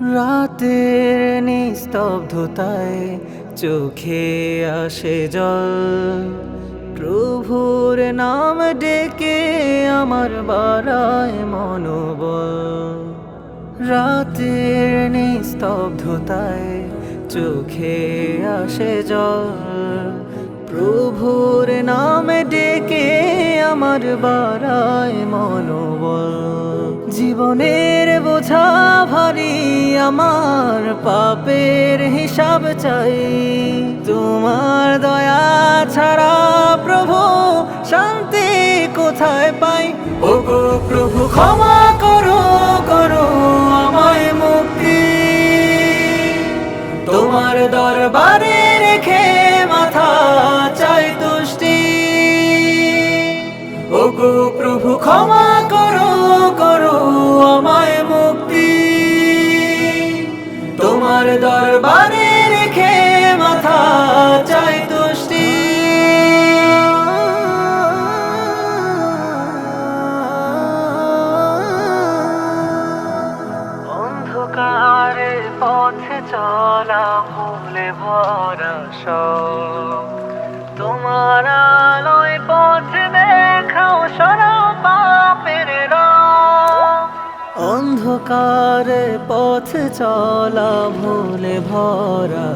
রাতের নিস্তব্ধতায় চোখে আসে জল। প্রভুর নাম ডেকে আমার বাড়ায় মনোবল। রাতের নিস্তব্ধতায় চোখে আসে জল। আমার বাড়ায় মনোবল। জীবনের বোঝা ভারী আমার পাপের হিসাব চাই। তোমার দয়া ছাড়া প্রভু শান্তি কোথায় পাই? তোমার দরবারে রেখে মাথা চাই তুষ্টি। অন্ধকারে পথে চলা ভুলে ভরা সব। তোমার আলোয় অন্ধকারে পথ চলা ভুলে ভরা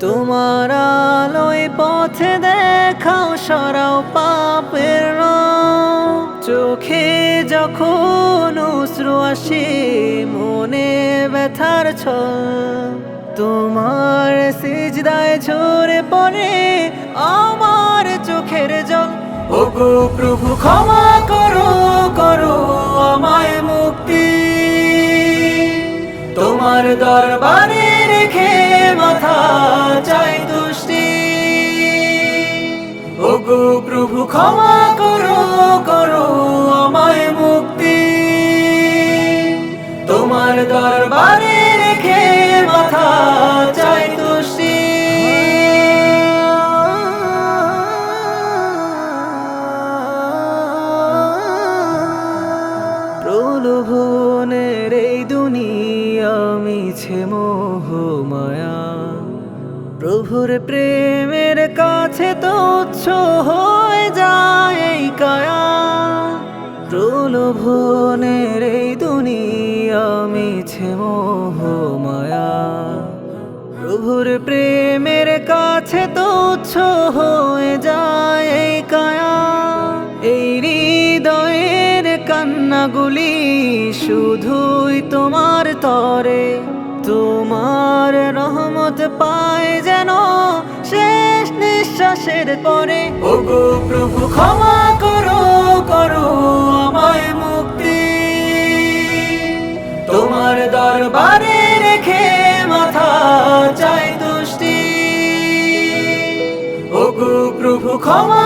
তোমার আলোয় পথ দেখাও, সরাও পাপের। চোখে যখন অশ্রু আসে, মনে ব্যথার ছল। তোমার সিজদায় ঝরে পড়ে আমার চোখের জল। ও প্রভু, ক্ষমা তোমার দরবারে রেখে মাথা চাই দুষ্টি ও গো প্রভু ক্ষমা মিছে মোহ মায়া। প্রভুর প্রেমের কাছে তো তুচ্ছ হয়ে যায় কায়া। প্রলোভনের এই দুনিয়া মিছে মোহ মায়া। প্রভুর প্রেমের কাছে তুচ্ছ হয়ে যায় কান্নাগুলি শুধুই তোমার তরে। তোমার রহমত পায় যেন শেষ নিঃশ্বাসের পরে। ওগো প্রভু ক্ষমা করো করো আমায় মুক্তি। তোমার দরবারে রেখে মাথা চাই তুষ্টি। ওগো প্রভু ক্ষমা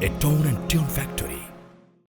a tone and tune factory.